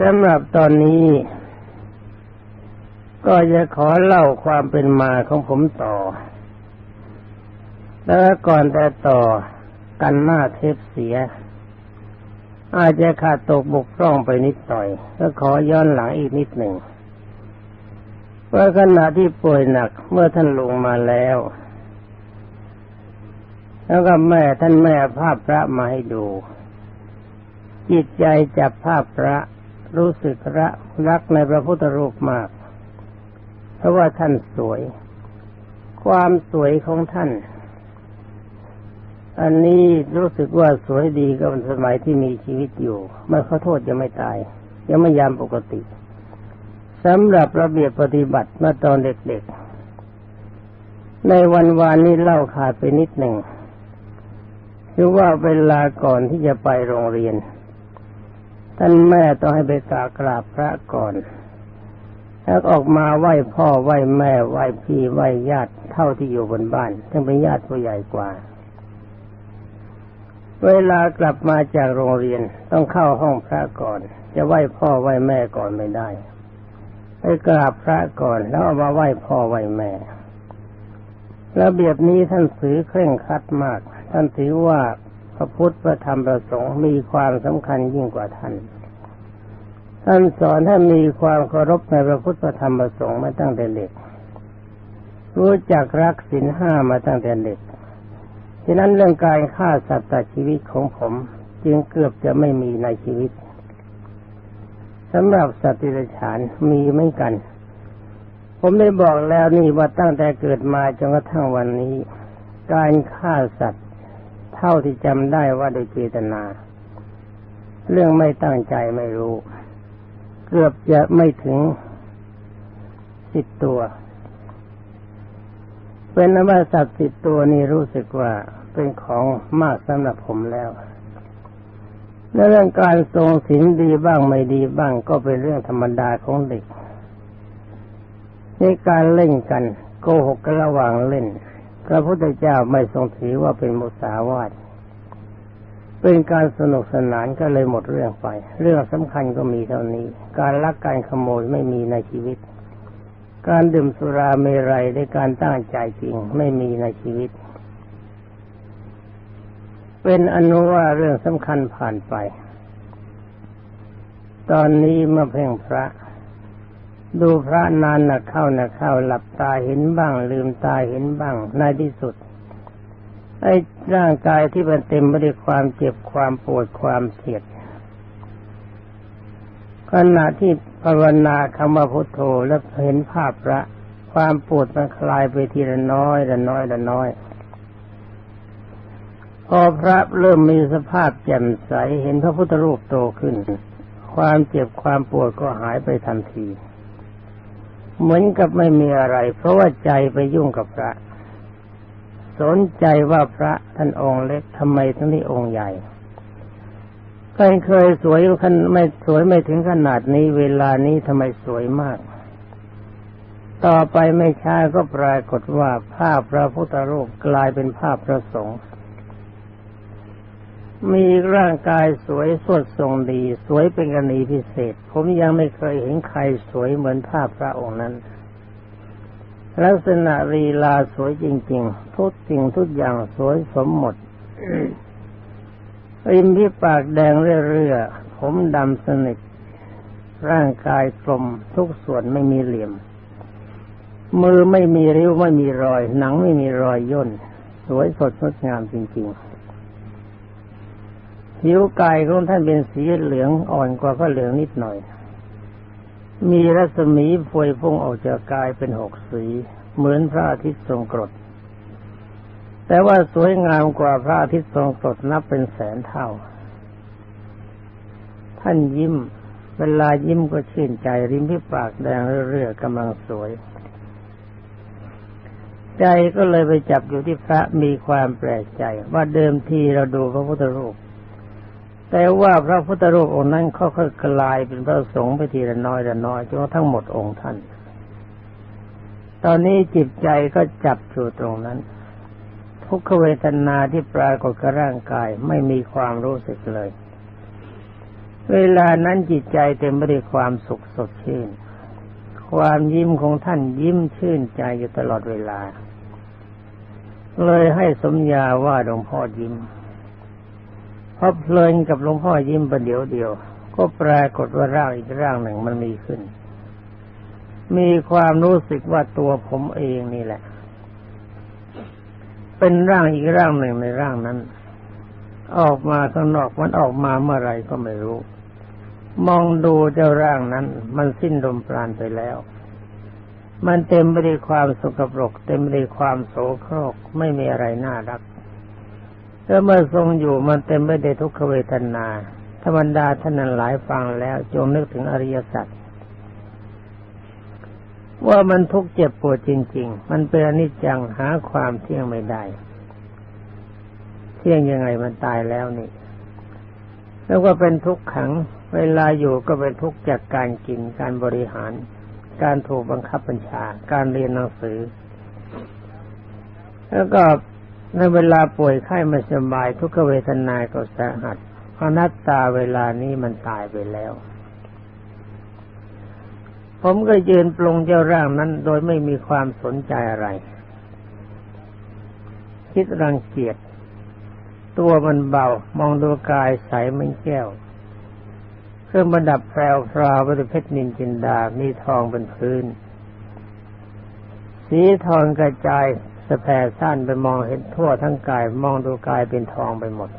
สำหรับตอนนี้ ก็จะขอเล่าความเป็นมาของผมต่อ แล้วก่อนแต่ต่อกันหน้าเทปเสีย อาจจะขาดตกบกพร่องไปนิดหน่อย ก็ขอย้อนหลังอีกนิดหนึ่งว่าขณะที่ป่วยหนักเมื่อท่านลงมาแล้ว แล้วก็แม่ท่านแม่ภาพพระมาให้ดู จิตใจจับภาพพระ รู้สึกรักรักในพระพุทธรูปมาก เพราะว่าท่านสวย ความสวยของท่าน อันนี้รู้สึกว่าสวยดีกับสมัยที่มีชีวิตอยู่ไม่ขอโทษยังไม่ตาย ยังไม่ยามปกติสำหรับระเบียบปฏิบัติเมื่อตอนเด็กๆ ในวันวานนี้เล่าขาดไปนิดหนึ่งคือว่าเวลาก่อนที่จะไปโรงเรียน ท่านแม่ต้องให้ไปกราบกราบพระก่อน แล้วออกมาไหว้พ่อไหว้แม่ไหว้พี่ไหว้ญาติเท่าที่อยู่บนบ้านทั้งเป็นญาติผู้ใหญ่กว่า เวลากลับมาจากโรงเรียนต้องเข้าห้องพระก่อน จะไหว้พ่อไหว้แม่ก่อนไม่ได้ไปกราบพระก่อนแล้วเอามาไหว้พ่อไหว้แม่ระเบียบนี้ท่านถือเคร่งครัดมาก ท่านถือว่า พระพุทธพระธรรมพระสงฆ์มีความสำคัญยิ่งกว่าท่าน ท่านสอนให้มีความเคารพในพระพุทธพระธรรมพระสงฆ์มาตั้งแต่เด็ก รู้จักรักศีลห้ามาตั้งแต่เด็ก ฉะนั้นเรื่องการฆ่าสัตว์ตัดชีวิตของผม จึงเกือบจะไม่มีในชีวิตสำหรับสัตว์ที่ไรฉานมีเหมือนกัน ผมได้บอกแล้วนี่ว่าตั้งแต่เกิดมาจนกระทั่งวันนี้ การฆ่าสัตว์ เท่าที่จำได้ว่าโดยเจตนา เรื่องไม่ตั้งใจไม่รู้ เกือบจะไม่ถึงสิบตัว เป็นนว่าสัตว์สิบตัวนี้รู้สึกว่าเป็นของมากสำหรับผมแล้วและเรื่องการทรงศีลดีบ้างไม่ดีบ้างก็เป็นเรื่องธรรมดาของเด็กในการเล่นกัน โกหกกันระหว่างเล่น พระพุทธเจ้าไม่ทรงถือว่าเป็นมุสาวาทเป็นการสนุกสนานก็เลยหมดเรื่องไป เรื่องสำคัญก็มีเท่านี้ การลักการขโมยไม่มีในชีวิต การดื่มสุราเมรัยในการตั้งใจจริงไม่มีในชีวิต เป็นอนุว่าเรื่องสำคัญผ่านไป ตอนนี้มาเพ่งพระ ดูพระนานนักเข้านักเข้าหลับตาเห็นบ้าง ลืมตาเห็นบ้างในที่สุดไอ้ร่างกายที่มันเต็มไปด้วยความเจ็บความปวดความเสียดขณะที่ภาวนาคำว่าพุทโธแล้วเห็นภาพพระความปวดมันคลายไปทีละน้อยละน้อยละน้อย พอพระเริ่มมีสภาพแจ่มใสเห็นพระพุทธรูปโตขึ้น ความเจ็บความปวดก็หายไปทันที เหมือนกับไม่มีอะไร เพราะว่าใจไปยุ่งกับพระ สนใจว่าพระท่านองค์เล็กทำไมทั้งที่องค์ใหญ่ใครเคยสวยขันไม่สวยไม่ถึงขนาดนี้เวลานี้ทำไมสวยมาก ต่อไปไม่ช้าก็ปรากฏว่าภาพพระพุทธรูปกลายเป็นภาพพระสงฆ์ มีร่างกายสวยสดทรงดี สวยเป็นกรณีพิเศษ ผมยังไม่เคยเห็นใครสวยเหมือนภาพพระองค์นั้น ลักษณะรีลาสวยจริง ๆ ทุกสิ่งทุกอย่างสวยสมหมดริมที่ปากแดงเรื่อยๆผมดำสนิท ร่างกายกลมทุกส่วนไม่มีเหลี่ยม มือไม่มีริ้วไม่มีรอย หนังไม่มีรอยย่น สวยสดงดงามจริง ๆ ผิวกายของท่านเป็นสีเหลืองอ่อนกว่าก็เหลืองนิดหน่อย มีรัศมีฟวยพุ่งออกจากกายเป็นหกสี เหมือนพระอาทิตย์ทรงกรด แต่ว่าสวยงามกว่าพระอาทิตย์ทรงกรดนับเป็นแสนเท่า ท่านยิ้ม เวลายิ้มก็ชื่นใจริมที่ปากแดงเรื่อยๆกำลังสวยใจก็เลยไปจับอยู่ที่พระมีความแปลกใจ ว่าเดิมทีเราดูพระพุทธรูป แต่ว่าพระพุทธรูปองค์นั้นค่อยๆกลายเป็นพระสงฆ์ไปทีละน้อยละน้อยจนทั้งหมดองค์ท่าน ตอนนี้จิตใจก็จับอยู่ตรงนั้น ทุกขเวทนาที่ปรากฏกับร่างกายไม่มีความรู้สึกเลย เวลานั้นจิตใจเต็มไปด้วยความสุขสดชื่น ความยิ้มของท่านยิ้มชื่นใจอยู่ตลอดเวลา เลยให้สมญาว่าหลวงพ่อยิ้ม พอเพลินกับหลวงพ่อยิ้มประเดี๋ยวเดียว ก็ปรากฏว่าร่างอีกร่างหนึ่งมันมีขึ้น มีความรู้สึกว่าตัวผมเองนี่แหละ เป็นร่างอีกร่างหนึ่งในร่างนั้น ออกมาข้างนอกมันออกมาเมื่อไรก็ไม่รู้ มองดูเจ้าร่างนั้น มันสิ้นลมปราณไปแล้วมันเต็มไปด้วยความสกปรก เต็มไปด้วยความโสโครกไม่มีอะไรน่ารัก แล้วเมื่อทรงอยู่มันเต็มไปด้วยทุกขเวทนาธรรมดาท่านหลายฟังแล้วจงนึกถึงอริยสัจว่ามันทุกข์เจ็บปวดจริง ๆ มันเป็นอนิจจังหาความเที่ยงไม่ได้ เที่ยงยังไงมันตายแล้วนี่ แล้วก็เป็นทุกขัง เวลาอยู่ก็เป็นทุกข์จากการกิน การบริหาร การถูกบังคับบัญชา การเรียนหนังสือ แล้วก็ ในเวลาป่วยไข้ไม่สบาย ทุกขเวทนาก็สาหัสอนัตตาเวลานี้มันตายไปแล้ว ผมก็ยืนปรงเจ้าร่างนั้น โดยไม่มีความสนใจอะไร คิดรังเกียจตัวมันเบา มองดูกายใสเหมือนแก้ว เครื่องประดับแพรวพราวด้วยเพชรนินจินดา มีทองเป็นพื้น สีทองกระจาย สะแผ่สั้นไปมองเห็นทั่วทั้งกายมองดูกายเป็นทองไปหมด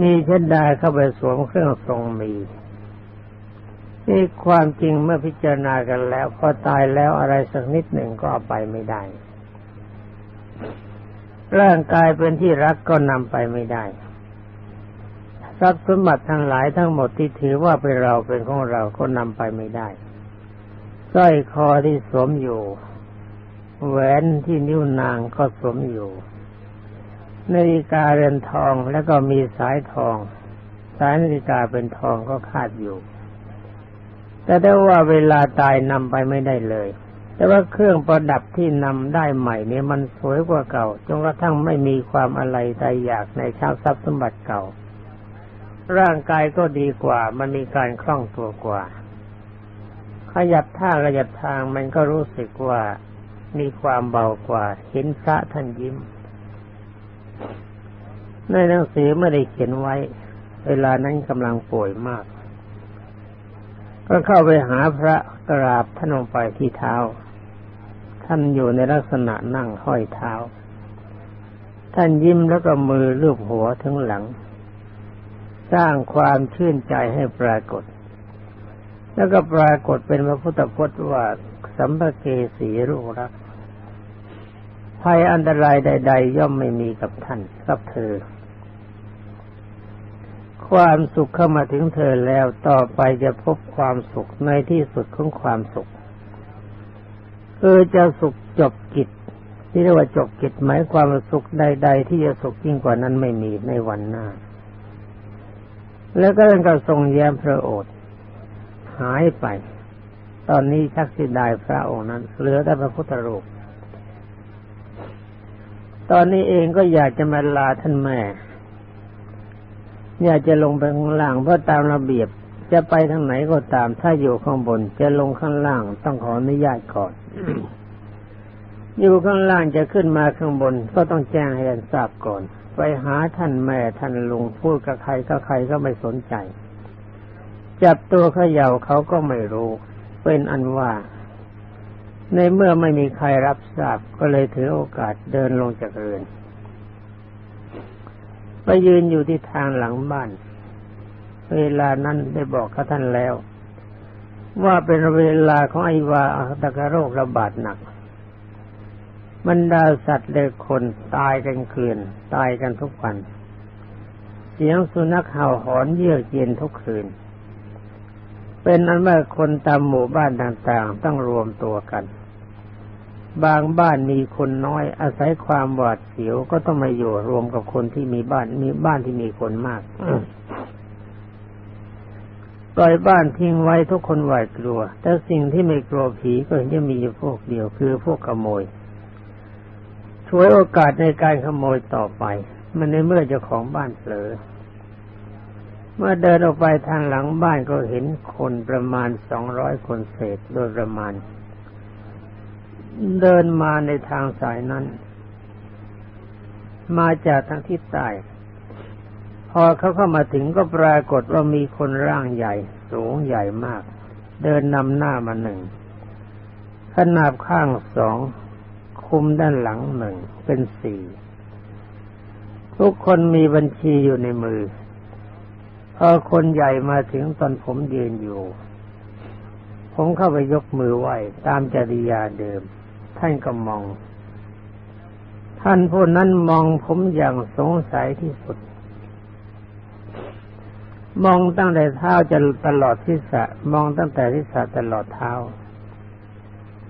มีเช่นใดเข้าไปสวมเครื่องทรงมีนี่ความจริงเมื่อพิจารณากันแล้ว พอตายแล้วอะไรสักนิดหนึ่งก็เอาไปไม่ได้ ร่างกายเป็นที่รักก็นำไปไม่ได้ทรัพย์สมบัติทั้งหลายทั้งหมดที่ถือว่าเป็นเราเป็นของเราก็นำไปไม่ได้สร้อยคอที่สวมอยู่ แหวนที่นิ้วนางก็สวมอยู่นาฬิกาเรือนทองแล้วก็มีสายทอง สายนาฬิกาเป็นทองก็คาดอยู่ แต่ได้ว่าเวลาตายนำไปไม่ได้เลย แต่ว่าเครื่องประดับที่นำได้ใหม่เนี่ยมันสวยกว่าเก่าจนกระทั่งไม่มีความอะไรใดอยากในชาวทรัพย์สมบัติเก่า ร่างกายก็ดีกว่า มันมีการคล่องตัวกว่า ขยับท่าขยับทางมันก็รู้สึกว่า มีความเบากว่า เห็นพระท่านยิ้ม ในหนังสือไม่ได้เขียนไว้ เวลานั้นกำลังป่วยมาก ก็เข้าไปหาพระกราบท่านลงไปที่เท้า ท่านอยู่ในลักษณะนั่งห้อยเท้า ท่านยิ้มแล้วก็มือลูบหัวถึงหลัง สร้างความชื่นใจให้ปรากฏแล้วก็ปรากฏเป็นพระพุทธพจน์ว่า สัมภเกสีรูรักภัยอันตรายใด ๆ ย่อมไม่มีกับท่านกับเธอ ความสุขเข้ามาถึงเธอแล้วต่อไปจะพบความสุขในที่สุดของความสุขคือจะสุขจบกิจที่เรียกว่าจบกิจหมายความสุขใด ๆ ที่จะสุขยิ่งกว่านั้นไม่มีในวันหน้า แล้วก็เรื่องการทรงแย้มพระโอษฐ์หายไป ตอนนี้ชักสิดายพระองค์นั้น เหลือแต่พระพุทธรูปตอนนี้เองก็อยากจะมาลาท่านแม่ อยากจะลงไปข้างล่างเพราะตามระเบียบจะไปทางไหนก็ตาม ถ้าอยู่ข้างบน จะลงข้างล่างต้องขออนุญาตก่อน อยู่ข้างล่างจะขึ้นมาข้างบน ก็ต้องแจ้งให้ท่านทราบก่อน ไปหาท่านแม่ท่านลุงพูดกับใครก็ใครก็ไม่สนใจ จับตัวเขย่าเขาก็ไม่รู้ เป็นอันว่าในเมื่อไม่มีใครรับทราบก็เลยถือโอกาสเดินลงจากเรือน ไปยืนอยู่ที่ทางหลังบ้าน เวลานั้นได้บอกกับท่านแล้ว ว่าเป็นเวลาของไอวาอัตกโรคระบาดหนักบรรดาสัตว์และคนตายกันคืนตายกันทุกวัน เสียงสุนัขเห่าหอนเยือกเย็นทุกคืน เป็นอันว่าคนตามหมู่บ้านต่างๆ ต้องรวมตัวกัน บางบ้านมีคนน้อยอาศัยความหวาดเสียวก็ต้องมาอยู่รวมกับคนที่มีบ้านมีบ้านที่มีคนมากปล่อยบ้านทิ้งไว้ทุกคนหวาดกลัว แต่สิ่งที่ไม่กลัวผีก็ยังมีอยู่พวกเดียวคือพวกขโมยช่วยโอกาสในการขโมยต่อไป มันในเมื่อเจ้าของบ้านเผลอ เมื่อเดินออกไปทางหลังบ้านก็เห็นคนประมาณสองร้อยคนเศษโดยประมาณ เดินมาในทางสายนั้น มาจากทางทิศใต้พอเขาเข้ามาถึงก็ปรากฏว่ามีคนร่างใหญ่ สูงใหญ่มาก เดินนำหน้ามาหนึ่งขนาบข้างสองคุมด้านหลังหนึ่งเป็นสี่ทุกคนมีบัญชีอยู่ในมือ พอคนใหญ่มาถึงตอนผมยืนอยู่ ผมเข้าไปยกมือไหว้ตามจริยาเดิม ท่านก็มอง ท่านผู้นั้นมองผมอย่างสงสัยที่สุด มองตั้งแต่เท้าจะตลอดทิศะมองตั้งแต่ทิศะตลอดเท้า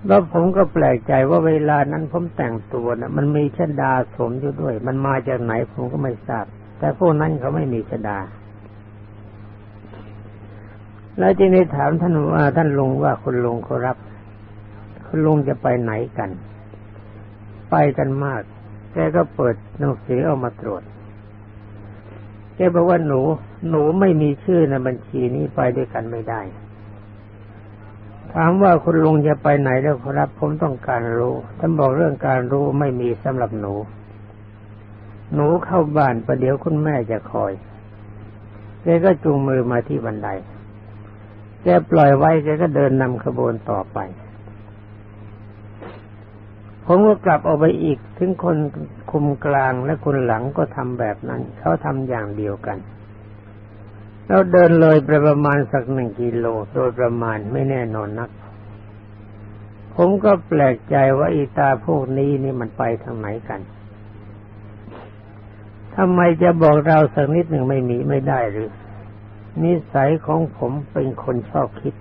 แล้วผมก็แปลกใจว่าเวลานั้นผมแต่งตัวนะมันมีชดาสวมอยู่ด้วย มันมาจากไหนผมก็ไม่ทราบ แต่พวกนั้นเขาไม่มีชดา แล้วจึงได้ถามท่านว่าท่านลุงว่าคุณลุงเขารับ คุณลุงจะไปไหนกัน ไปกันมาก แกก็เปิดหนังสือเอามาตรวจ แกบอกว่าหนู หนูไม่มีชื่อในบัญชีนี้ไปด้วยกันไม่ได้ ถามว่าคุณลุงจะไปไหนแล้วครับ ผมต้องการรู้ท่านบอกเรื่องการรู้ไม่มีสำหรับหนู หนูเข้าบ้านประเดี๋ยวคุณแม่จะคอยแกก็จูงมือมาที่บันได แกปล่อยไว้แกก็เดินนำขบวนต่อไป ผมก็กลับออกไปอีก ถึงคนคุมกลางและคนหลังก็ทำแบบนั้น เขาทำอย่างเดียวกัน แล้วเดินเลยไปประมาณสักหนึ่งกิโลโดยประมาณไม่แน่นอนนัก ผมก็แปลกใจว่าอีตาพวกนี้นี่มันไปทางไหนกันทำไมจะบอกเราสักนิดหนึ่งไม่มีไม่ได้หรือ นิสัยของผมเป็นคนชอบคิด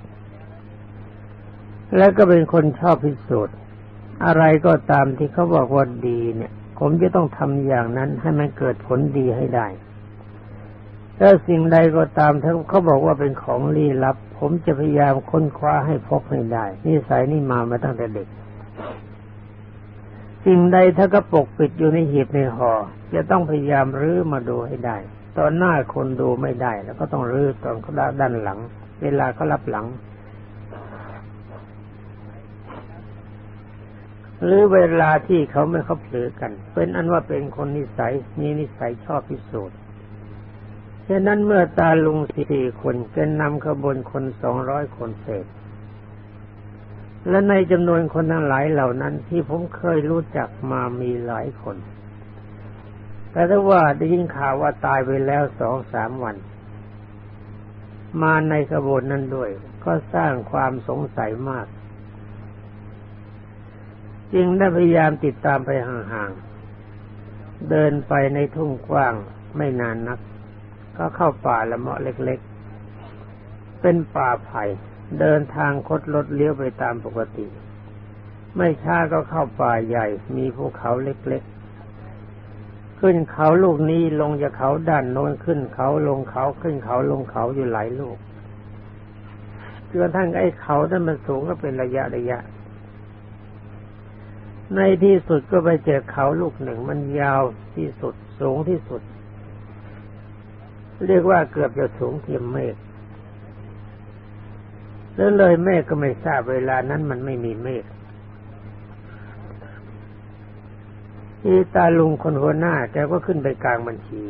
และก็เป็นคนชอบพิสูจน์ อะไรก็ตามที่เขาบอกว่าดีเนี่ย ผมจะต้องทำอย่างนั้นให้มันเกิดผลดีให้ได้ถ้าสิ่งใดก็ตามถ้าเขาบอกว่าเป็นของลี้ลับ ผมจะพยายามค้นคว้าให้พบให้ได้ นิสัยนี่มามาตั้งแต่เด็ก สิ่งใดถ้าก็ปกปิดอยู่ในหีบในหอ่อจะต้องพยายามรื้อมาดูให้ได้ ตอนหน้าคนดูไม่ได้ แล้วก็ต้องรื้อตอนเขาด้านหลัง เวลาเขารับหลังหรือเวลาที่เขาไม่เขาเผลอกัน เป็นอันว่าเป็นคนนิสัยมีนิสัยชอบพิสูจน์ฉะนั้นเมื่อตาลุงสี่คนจะนำขบวนคนสองร้อยคนเศษ และในจำนวนคนทั้งหลายเหล่านั้นที่ผมเคยรู้จักมามีหลายคน แต่ถ้าว่าได้ยินข่าวว่าตายไปแล้วสองสามวัน มาในขบวนนั้นด้วย ก็สร้างความสงสัยมาก จึงได้พยายามติดตามไปห่างๆ เดินไปในทุ่งกว้างไม่นานนัก ก็เข้าป่าละเมาะเล็กๆ เป็นป่าไผ่เดินทางคดรถเลี้ยวไปตามปกติ ไม่ช้าก็เข้าป่าใหญ่มีภูเขาเล็กๆ ขึ้นเขาลูกนี้ลงจากเขาด้านโน้นขึ้นเขาลงเขาขึ้นเขาลงเขาอยู่หลายลูกจนทั้งไอ้เขานั้นมันสูงก็เป็นระยะระยะ ในที่สุดก็ไปเจอเขาลูกหนึ่งมันยาวที่สุดสูงที่สุด เรียกว่าเกือบจะสูงเทียมเมฆแล้วเลยเมฆก็ไม่ทราบเวลานั้นมันไม่มีเมฆ ที่ตาลุงคนหัวหน้าแกก็ขึ้นไปกลางบัญชี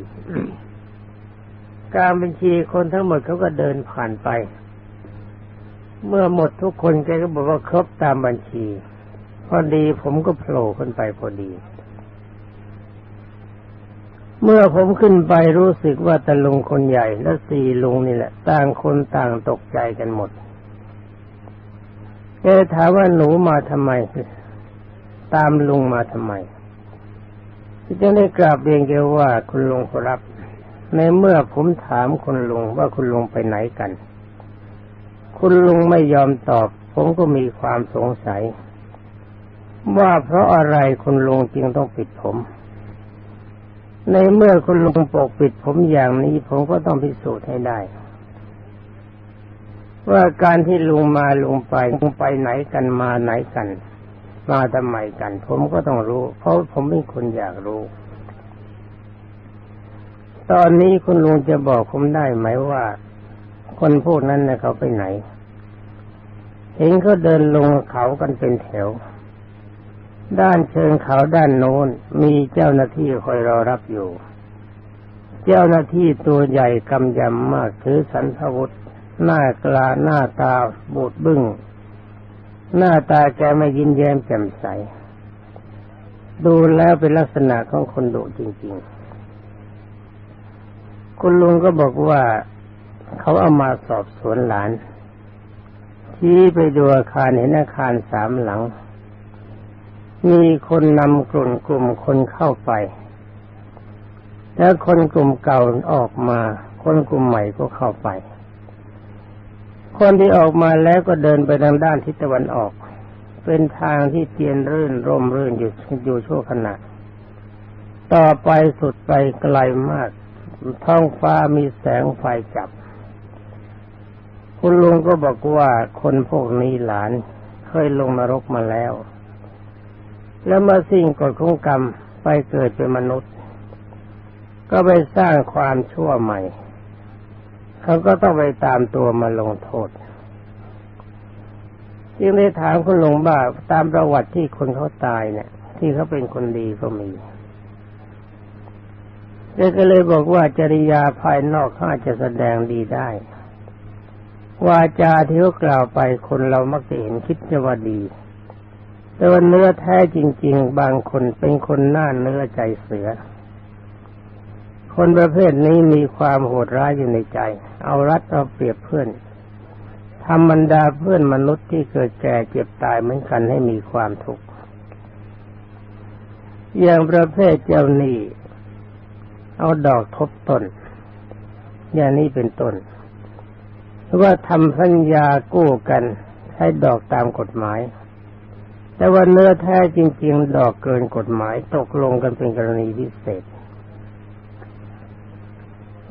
กลางบัญชีคนทั้งหมดเขาก็เดินผ่านไป เมื่อหมดทุกคนแกก็บอกว่าครบตามบัญชี พอดีผมก็โผล่ขึ้นไปพอดี เมื่อผมขึ้นไปรู้สึกว่าตะลุงคนใหญ่และสี่ลุงนี่แหละ ต่างคนต่างตกใจกันหมดแกถามว่าหนูมาทำไม ตามลุงมาทำไม จึงได้กราบเรียนแกว่าคุณลุงครับ ในเมื่อผมถามคุณลุงว่าคุณลุงไปไหนกัน คุณลุงไม่ยอมตอบ ผมก็มีความสงสัย ว่าเพราะอะไรคุณลุงจึงต้องปิดผม ในเมื่อคุณลุงปกปิดผมอย่างนี้ ผมก็ต้องพิสูจน์ให้ได้ ว่าการที่ลุงมาลุงไปลุงไปไหนกันมาไหนกัน มาทำไมกัน ผมก็ต้องรู้ เพราะผมเป็นคนอยากรู้ ตอนนี้คุณลุงจะบอกผมได้ไหมว่า คนพวกนั้นเนะเขาไปไหน เห็นเขาเดินลงเขากันเป็นแถว ด้านเชิงเขาด้านโน้นมีเจ้าหน้าที่คอยรอรับอยู่ เจ้าหน้าที่ตัวใหญ่กำยำมากถือสันทวุธหน้ากลาหน้าตาบูดบึ้ง หน้าตาแกไม่ยิ้มแย้มแจ่มใส ดูแล้วเป็นลักษณะของคนดุจริง ๆ คุณลุงก็บอกว่าเขาเอามาสอบสวนหลาน ที่ไปดูอาคารเห็นอาคารสามหลัง มีคนนำกลุ่มกลุ่มคนเข้าไป แล้วคนกลุ่มเก่าออกมา คนกลุ่มใหม่ก็เข้าไป คนที่ออกมาแล้วก็เดินไปทางด้านทิศตะวันออก เป็นทางที่เตียนรื่นร่มรื่นอยู่อยู่ชั่วขณะ ต่อไปสุดไปไกลมาก ท้องฟ้ามีแสงไฟจับ คุณลุงก็บอกว่าคนพวกนี้หลานเคยลงนรกมาแล้ว แล้วมาสิ่งกฎของกรรมไปเกิดเป็นมนุษย์ ก็ไปสร้างความชั่วใหม่ เขาก็ต้องไปตามตัวมาลงโทษจึงได้ถามคุณหลุงว่าตามประวัติที่คนเขาตายเนี่ย ที่เขาเป็นคนดีก็มีเด็กก็เลยบอกว่าจริยาภายนอกขาอาจจะแสดงดีได้ วาจาที่เขากล่าวไปคนเรามักจะเห็นคิดจะว่าดี แต่ว่าเนื้อแท้จริง ๆ บางคนเป็นคนหน้าเนื้อใจเสือ คนประเภทนี้มีความโหดร้ายอยู่ในใจ เอารัดเอาเปรียบเพื่อนทำบรรดาเพื่อนมนุษย์ที่เกิดแก่เจ็บตายเหมือนกันให้มีความทุกข์อย่างประเภทเจ้าหนี้เอาดอกทบต้น อย่างนี้เป็นต้นหรือว่าทำสัญญากู้กันใช้ดอกตามกฎหมาย แต่ว่าเนื้อแท้จริง ๆ ดอกเกินกฎหมายตกลงกันเป็นกรณีพิเศษ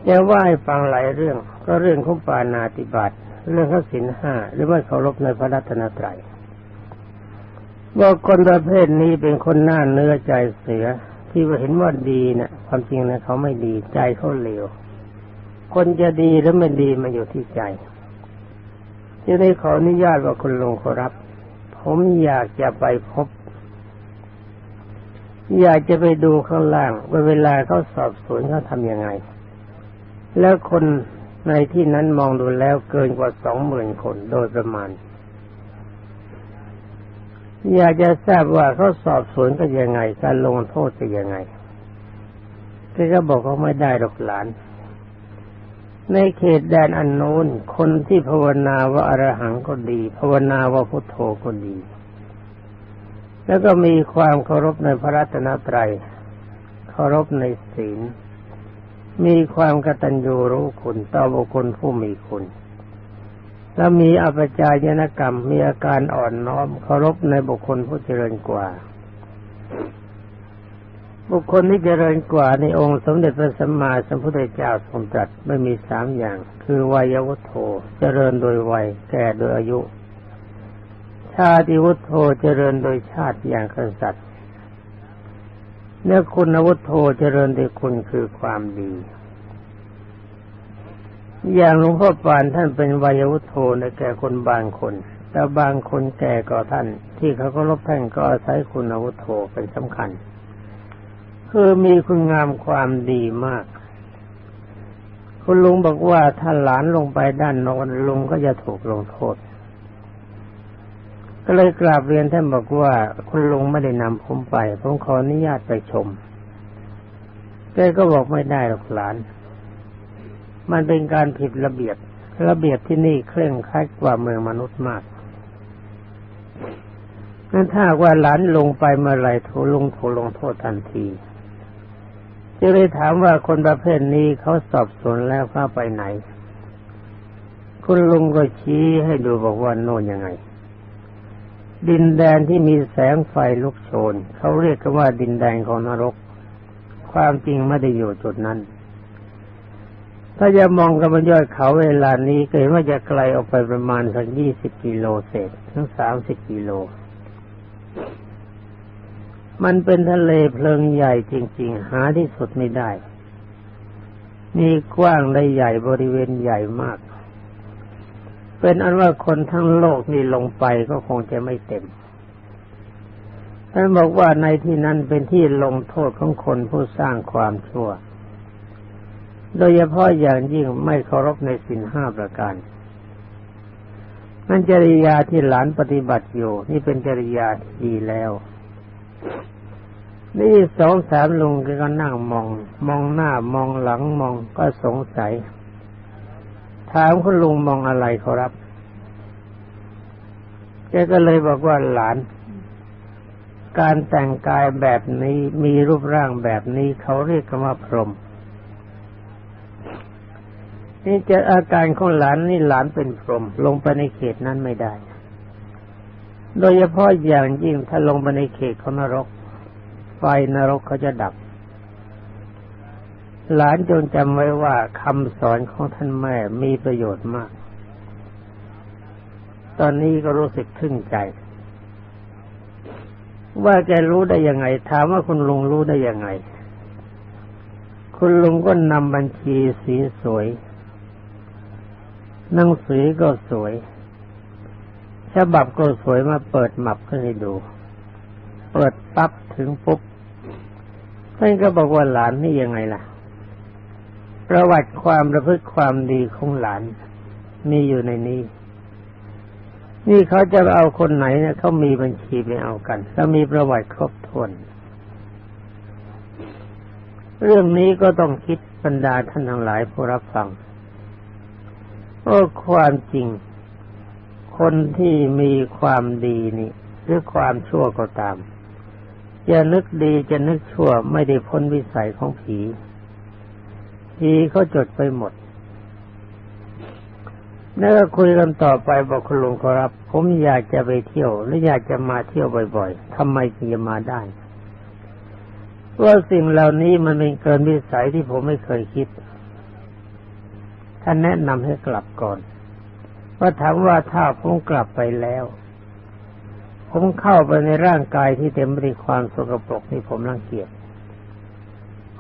จะว่าให้ฟังหลายเรื่อง ก็เรื่องของปานาติบาตเรื่องข้าสินห้าหรือว่าเคารพในพระรัตนตรัยว่าคนประเภทนี้เป็นคนหน้าเนื้อใจเสียที่ว่าเห็นว่าดีนะ่ะ ความจริงนะเขาไม่ดีใจเขาเลวคนจะดีหรือไม่ดีมันอยู่ที่ใจจะได้ขออนุญาตว่าคุณลงขอรับ ผมอยากจะไปพบ อยากจะไปดูข้างล่างว่าเวลาเขาสอบสวนเขาทำยังไง แล้วคนในที่นั้นมองดูแล้วเกินกว่าสองหมื่นคนโดยประมาณ อยากจะทราบว่าเขาสอบสวนก็ยังไง การลงโทษจะยังไงแกก็บอกเขาไม่ได้หรอกหลาน ในเขตแดนอันโน้นคนที่ภาวนาว่าอรหังก็ดี ภาวนาว่าพุทโธก็ดี แล้วก็มีความเคารพในพระรัตนตรัยเคารพในศีล มีความกตัญญูรู้คุณต่อบุคคลผู้มีคุณ และมีอภิจายนกรรมมีอาการอ่อนน้อมเคารพในบุคคลผู้เจริญกว่า บุคคลที่เจริญกว่าในองค์สมเด็จพระสัมมาสัมพุทธเจ้าทรงตรัสไม่มีสามอย่าง คือวัยวุฒโธเจริญโดยวัย แก่โดยอายุ ชาติวุฒโธเจริญโดยชาติอย่างกษัตริย์ เนื้อคุณวุฒโธเจริญด้วยคุณคือความดี อย่างหลวงพ่อปานท่านเป็นวัยวุฒโธในแก่คนบางคน แต่บางคนแก่กว่าท่าน ที่เขาก็รบแท่งก็อาศัยคุณวุฒโธเป็นสำคัญ คือมีคุณงามความดีมาก คุณลุงบอกว่าถ้าหลานลงไปด้านโน้นลุงก็จะถูกลงโทษ ก็เลยกราบเรียนท่านบอกว่า คุณลุงไม่ได้นำผมไป ผมขออนุญาตไปชมแกก็บอกไม่ได้หรอกหลาน มันเป็นการผิดระเบียบ ระเบียบที่นี่เคร่งครัดกว่าเมืองมนุษย์มากนั้นถ้าว่าหลานลงไปเมื่อไรถูลงถูลงโทษทันทีจะเลยถามว่าคนประเภทนี้เขาสอบสวนแล้วเข้าไปไหน คุณลุงก็ชี้ให้ดูบอกว่าโน่นยังไง ดินแดนที่มีแสงไฟลุกโชน เขาเรียกกันว่าดินแดนของนรก ความจริงไม่ได้อยู่จุดนั้น ถ้าจะมองกันบนยอดเขาเวลานี้เกิดว่าจะไกลออกไปประมาณสักยี่สิบกิโลเศษถึงสามสิบกิโล มันเป็นทะเลเพลิงใหญ่จริง ๆ หาที่สุดไม่ได้ มีกว้างและใหญ่บริเวณใหญ่มาก เป็นอันว่าคนทั้งโลกนี่ลงไปก็คงจะไม่เต็มท่านบอกว่าในที่นั้นเป็นที่ลงโทษของคนผู้สร้างความชั่ว โดยเฉพาะอย่างยิ่งไม่เคารพในสินห้าประการนั่นจริยาที่หลานปฏิบัติอยู่ นี่เป็นจริยาที่ดีแล้ว นี่สองสามลุงก็นั่งมอง มองหน้ามองหลังมองก็สงสัย ถามคุณลุงมองอะไรเขอรับ แกก็เลยบอกว่าหลาน การแต่งกายแบบนี้มีรูปร่างแบบนี้เขาเรียกกันว่าพรหมนี่จะอาการของหลานนี่หลานเป็นพรหมลงไปในเขตนั้นไม่ได้ โดยเฉพาะอย่างยิ่งถ้าลงไปในเขตของนรก ไฟนรกเขาจะดับ หลานจงจำไว้ว่าคำสอนของท่านแม่มีประโยชน์มาก ตอนนี้ก็รู้สึกทึ่งใจ ว่าแกรู้ได้ยังไง ถามว่าคุณลุงรู้ได้ยังไง คุณลุงก็นำบัญชีสีสวยหนังสือก็สวยฉบับก็สวยมาเปิดหมับขึ้นให้ดู เปิดปั๊บถึงปุ๊บท่านก็บอกว่าหลานนี่ยังไงล่ะ ประวัติความประพฤติความดีของหลานมีอยู่ในนี้ นี่เขาจะเอาคนไหนเนี่ยเขามีบัญชีไปเอากันแล้วมีประวัติครบถ้วนเรื่องนี้ก็ต้องคิดบรรดาท่านทั้งหลายผู้รับฟังว่าความจริง คนที่มีความดีนี่หรือความชั่วก็ตาม จะนึกดีจะนึกชั่วไม่ได้พ้นวิสัยของผี ผีเขาจดไปหมดแล้วก็คุยกันต่อไปบอกคุณลุงครับ ผมอยากจะไปเที่ยวหรือยากจะมาเที่ยวบ่อยๆทำไมถึงจะมาได้ ว่าสิ่งเหล่านี้มันเป็นเกินวิสัยที่ผมไม่เคยคิด ท่านแนะนำให้กลับก่อนว่าถามว่าถ้าผมกลับไปแล้ว ผมเข้าไปในร่างกายที่เต็มไปด้วยความสกปรกนี่ผมรังเกียจ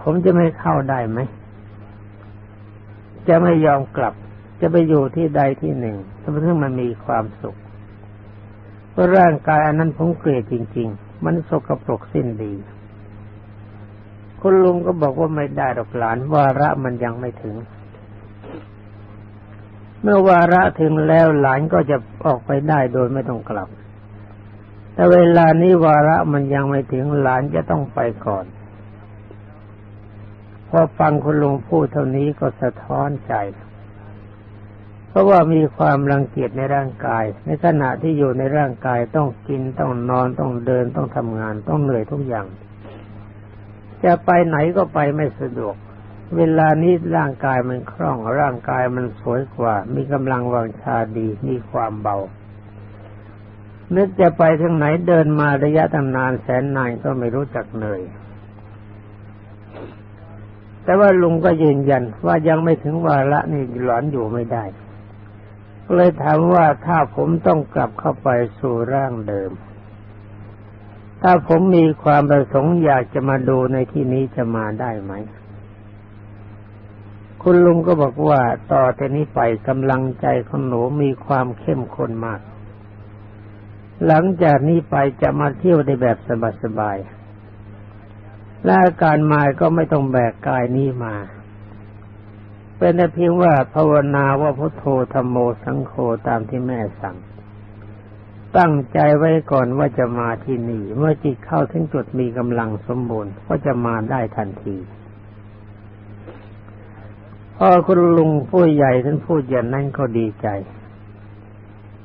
ผมจะไม่เข้าได้ไหม จะไม่ยอมกลับ จะไปอยู่ที่ใดที่หนึ่งถ้าเพื่มันมีความสุขเพราะร่างกายอันนั้นผมเกลียดจริง ๆ มันสกปรกสิ้นดีคุณลุงก็บอกว่าไม่ได้ดอกหลานวาระมันยังไม่ถึง เมื่อวาระถึงแล้วหลานก็จะออกไปได้โดยไม่ต้องกลับ แต่เวลานี้วาระมันยังไม่ถึงหลานจะต้องไปก่อน พอฟังคุณลุงพูดเท่านี้ก็สะท้อนใจ เพราะว่ามีความรังเกียจในร่างกาย ในขณะที่อยู่ในร่างกายต้องกินต้องนอนต้องเดินต้องทำงานต้องเหนื่อยทุกอย่าง จะไปไหนก็ไปไม่สะดวก เวลานี้ร่างกายมันคล่อง ร่างกายมันสวยกว่า มีกำลังวังชาดี มีความเบานึกจะไปทางไหนเดินมาระยะตั้งนานแสนนานก็ไม่รู้จักเหนื่อย แต่ว่าลุงก็ยืนยันว่ายังไม่ถึงวาระนี่หลอนอยู่ไม่ได้ เลยถามว่าถ้าผมต้องกลับเข้าไปสู่ร่างเดิม ถ้าผมมีความประสงค์อยากจะมาดูในที่นี้จะมาได้ไหม คุณลุงก็บอกว่าต่อแต่นี้ไปกำลังใจของหนูมีความเข้มข้นมาก หลังจากนี้ไปจะมาเที่ยวในแบบสบายๆ และอาการมาก็ไม่ต้องแบกกายนี้มา เป็นแต่เพียงว่าภาวนาว่าพุทโธธรรมโมสังโฆตามที่แม่สั่ง ตั้งใจไว้ก่อนว่าจะมาที่นี่ เมื่อจิตเข้าถึงจุดมีกำลังสมบูรณ์ก็จะมาได้ทันทีพอคุณลุงผู้ใหญ่ท่านพูดอย่างนั้นก็ดีใจ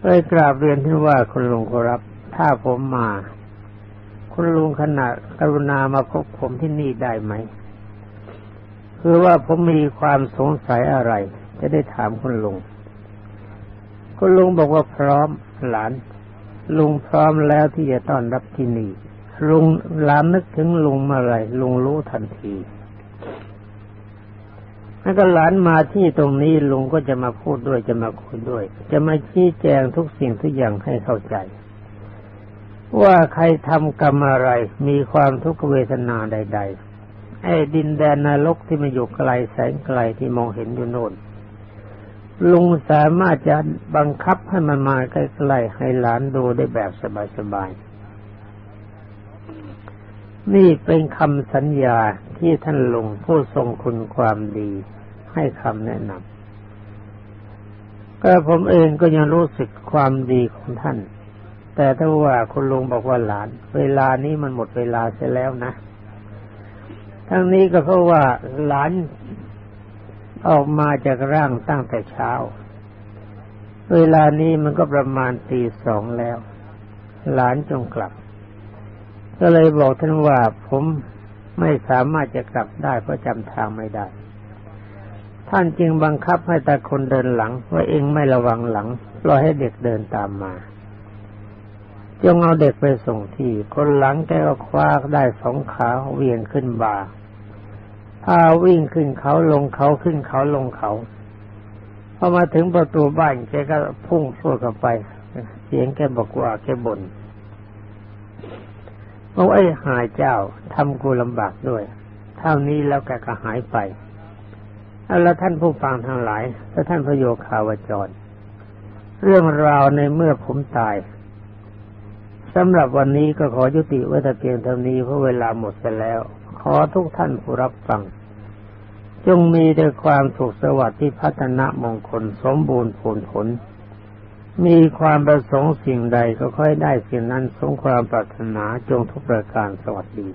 เลยกราบเรียนท่านว่าคุณลุงครับ ถ้าผมมา คุณลุงขณะกรุณามาพบผมที่นี่ได้ไหม คือว่าผมมีความสงสัยอะไร จะได้ถามคุณลุง คุณลุงบอกว่าพร้อมหลาน ลุงพร้อมแล้วที่จะต้อนรับที่นี่ ลุงหลานนึกถึงลุงเมื่อไรลุงรู้ทันทีแล้วก็หลานมาที่ตรงนี้ลุงก็จะมาพูดด้วยจะมาคุยด้วย จะมาชี้แจงทุกสิ่งทุกอย่างให้เข้าใจ ว่าใครทำกรรมอะไร มีความทุกขเวทนาใด ๆ ไอ้ดินแดนนรกที่มันอยู่ไกลแสนไกลที่มองเห็นอยู่โน่นลุงสามารถจะบังคับให้มันมาใกล้ๆให้หลานดูได้แบบสบายๆ นี่เป็นคำสัญญาที่ท่านลุงผู้ทรงคุณความดี ให้คำแนะนำก็ผมเองก็ยังรู้สึกความดีของท่าน แต่ถ้าว่าคุณลุงบอกว่าหลาน เวลานี้มันหมดเวลาเสียแล้วนะ ทั้งนี้ก็เพราะว่าหลานออกมาจากร่างตั้งแต่เช้า เวลานี้มันก็ประมาณตีสองแล้ว หลานจงกลับ ก็เลยบอกท่านว่าผมไม่สามารถจะกลับได้เพราะจำทางไม่ได้ ท่านจึงบังคับให้ตาคนเดินหลังว่าเองไม่ระวังหลังปล่อยให้เด็กเดินตามมา จงเอาเด็กไปส่งที่ คนหลังแกก็คว้าได้สองขาเวียงขึ้นบ่าพาวิ่งขึ้นเขาลงเขาขึ้นเขาลงเขาพอมาถึงประตูบ้านแกก็พุ่งพรวดเข้าไป เสียงแกบอกว่าแกบน่นบอกไอ้หายเจ้าทำกูลำบากด้วย เท่านี้แล้วแกก็หายไปแล้วท่านผู้ฟังทั้งหลายและท่านพระโยคาวจร เรื่องราวในเมื่อผมตาย สำหรับวันนี้ก็ขอยุติไว้แต่เพียงเท่านี้เพราะเวลาหมดไปแล้ว ขอทุกท่านผู้รับฟัง จงมีแต่ความสุขสวัสดิ์ที่พัฒนามงคลสมบูรณ์ผลผล มีความประสงค์สิ่งใดก็ค่อยได้สิ่งนั้นสมความปรารถนาจงทุกประการสวัสดี